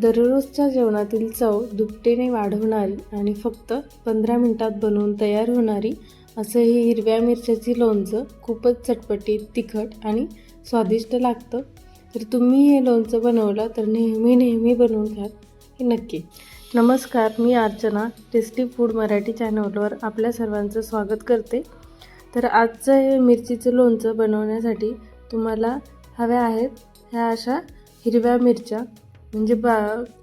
दररोजच्या जेवणातील चव दुपटीने वाढवणारी आणि फक्त पंधरा मिनिटात बनवून तयार होणारी असं ही हिरव्या मिरच्याची लोणचं खूपच चटपटीत तिखट आणि स्वादिष्ट लागतं. तर तुम्ही हे लोणचं बनवलं तर नेहमी नेहमी बनवून घ्याल हे नक्की. नमस्कार मी अर्चना टेस्टी फूड मराठी चॅनलवर आपल्या सर्वांचं स्वागत करते. तर आजचं हे मिरचीचं लोणचं बनवण्यासाठी तुम्हाला हव्या आहेत ह्या अशा हिरव्या मिरच्या. म्हणजे बा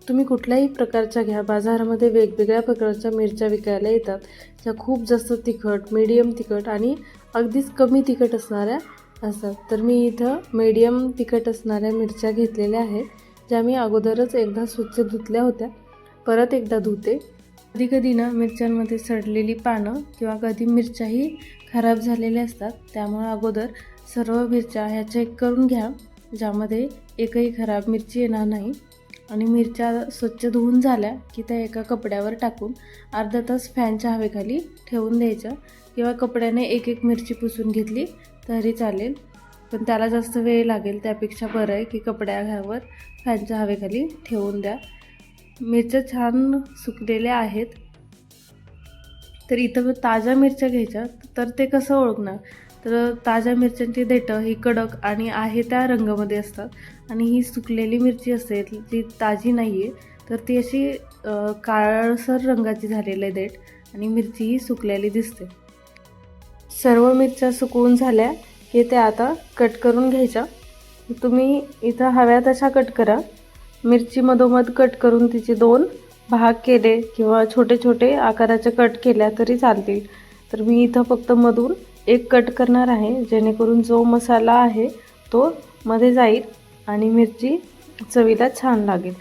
तुम्ही कुठल्याही प्रकारच्या घ्या बाजारामध्ये वेगवेगळ्या प्रकारच्या मिरच्या विकायला येतात. ज्या खूप जास्त तिखट मीडियम तिखट आणि अगदीच कमी तिखट असणाऱ्या असतात. तर मी इथं मीडियम तिखट असणाऱ्या मिरच्या घेतलेल्या आहेत ज्या मी अगोदरच एकदा स्वच्छ धुतल्या होत्या. परत एकदा धुते. कधी कधी ना मिरच्यांमध्ये सडलेली पानं किंवा कधी मिरच्याही खराब झालेल्या असतात त्यामुळे अगोदर सर्व मिरच्या ह्या चेक करून घ्या. ज्यामध्ये एकही खराब मिरची येणार नाही. आणि मिरच्या स्वच्छ धुवून झाल्या की त्या एका कपड्यावर टाकून अर्धा तास फॅनच्या हवेखाली ठेवून द्यायच्या. किंवा कपड्याने एक एक मिरची पुसून घेतली तरी चालेल. पण त्याला जास्त वेळ लागेल त्यापेक्षा बरं आहे की कपड्यावर फॅनच्या हवेखाली ठेवून द्या. मिरच्या छान सुकलेल्या आहेत. तर इथं ताज्या मिरच्या घ्यायच्या. तर ते कसं ओळखणार? तर ताज्या मिरच्यांची देठं ही कडक आणि आहे त्या रंगामध्ये असतात. आणि ही सुकलेली मिरची असेल जी ताजी नाही आहे तर ती अशी काळसर रंगाची झालेली आहे देठ आणि मिरची ही सुकलेली दिसते. सर्व मिरच्या सुकवून झाल्या की त्या आता कट करून घ्यायच्या. तुम्ही इथं हव्या तशा कट करा. मिरची मधोमध कट करून तिचे दोन भाग केले किंवा छोटे छोटे आकाराचे कट केल्या तरी चालतील. तर मी इथं फक्त मधून एक कट करणार आहे जेणेकरून जो मसाला आहे तो मध्ये जाईल आणि मिरची चवीला छान लागेल.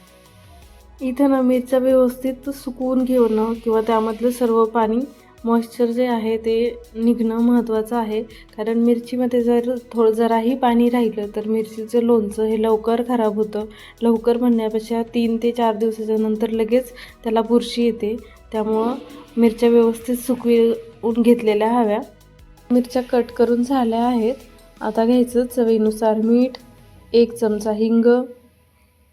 इथं ना मिरच्या व्यवस्थित सुकवून घेणं किंवा त्यामधलं सर्व पाणी मॉइश्चर जे आहे ते निघणं महत्त्वाचं आहे. कारण मिरचीमध्ये जर थोडं जराही पाणी राहिलं तर मिरचीचं लोणचं हे लवकर खराब होतं. लवकर म्हणण्यापेक्षा तीन ते चार दिवसाच्या नंतर लगेच त्याला बुरशी येते. त्यामुळं मिरच्या व्यवस्थित सुकवून घेतलेल्या हव्या. मिरच्या कट करून झाल्या आहेत. आता घ्यायचं चवीनुसार मीठ एक चमचा हिंग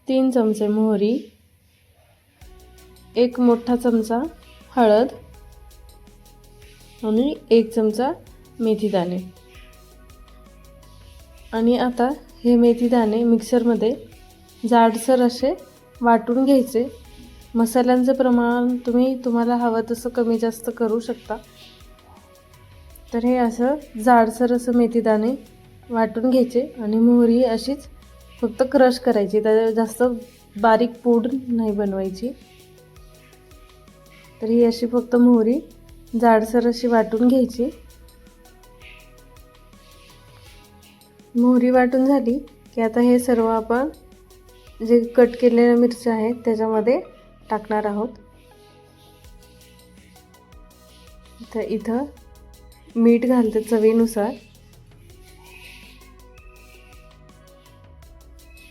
तीन चमचे मोहरी एक मोठा चमचा हळद आणि एक चमचा मेथी दाणे. आणि आता हे मेथी दाणे मिक्सरमध्ये जाडसर असे वाटून घ्यायचे. मसाल्यांचं प्रमाण तुम्ही तुम्हाला हवं तसं कमी जास्त करू शकता. तर हे असं जाडसर असं मेथीदाणे वाटून घ्यायचे आणि मोहरी अशीच फक्त क्रश करायची. त्या जास्त बारीक पूड नाही बनवायची. तर ही अशी फक्त मोहरी जाडसर अशी वाटून घ्यायची. मोहरी वाटून झाली की आता हे सर्व आपण जे कट केलेल्या मिरच्या आहेत त्याच्यामध्ये टाकणार आहोत. तर इथं मीठ घालते चवीनुसार.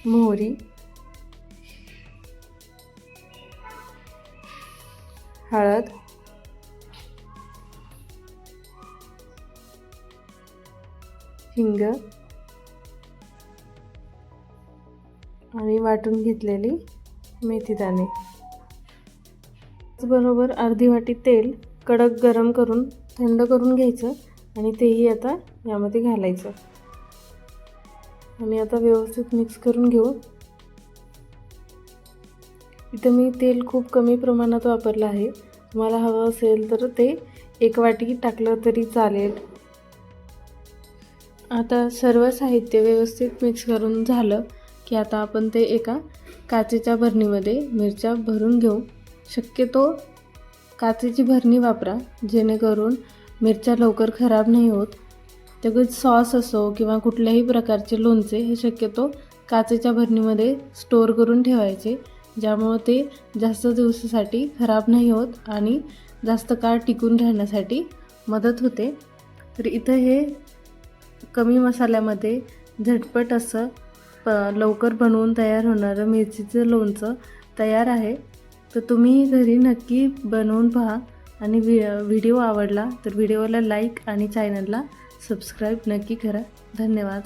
मोहरी. हळद. हिंग. आणि वाटून घेतलेली मेथीदाणे त्याचबरोबर अर्धी वाटी तेल कडक गरम करून थंड करून घ्यायचं आणि तेही आता यामध्ये घालायचं. आणि आता व्यवस्थित मिक्स करून घेऊ. इथं मी तेल खूप कमी प्रमाणात वापरलं आहे. तुम्हाला हवं असेल तर ते एक वाटी टाकलं तरी चालेल. आता सर्व साहित्य व्यवस्थित मिक्स करून झालं की आता आपण ते एका काचेच्या भरणीमध्ये मिरच्या भरून घेऊ. शक्यतो काचेची भरणी वापरा जेणेकरून मिरच्या लवकर खराब नाही होत. त्याच्यात सॉस असो किंवा कुठल्याही प्रकारचे लोणचे हे शक्यतो काचेच्या भरणीमध्ये स्टोअर करून ठेवायचे ज्यामुळं ते जास्त दिवसासाठी खराब नाही होत आणि जास्त काळ टिकून राहण्यासाठी मदत होते. तर इथं हे कमी मसाल्यामध्ये झटपट असं प लवकर बनवून तयार होणारं मिरचीचं लोणचं तयार आहे. तर तुम्ही घरी नक्की बनवून पहा आणि वि व्हिडिओ आवडला तर व्हिडिओला लाईक आणि चॅनलला सबस्क्राईब नक्की करा. धन्यवाद.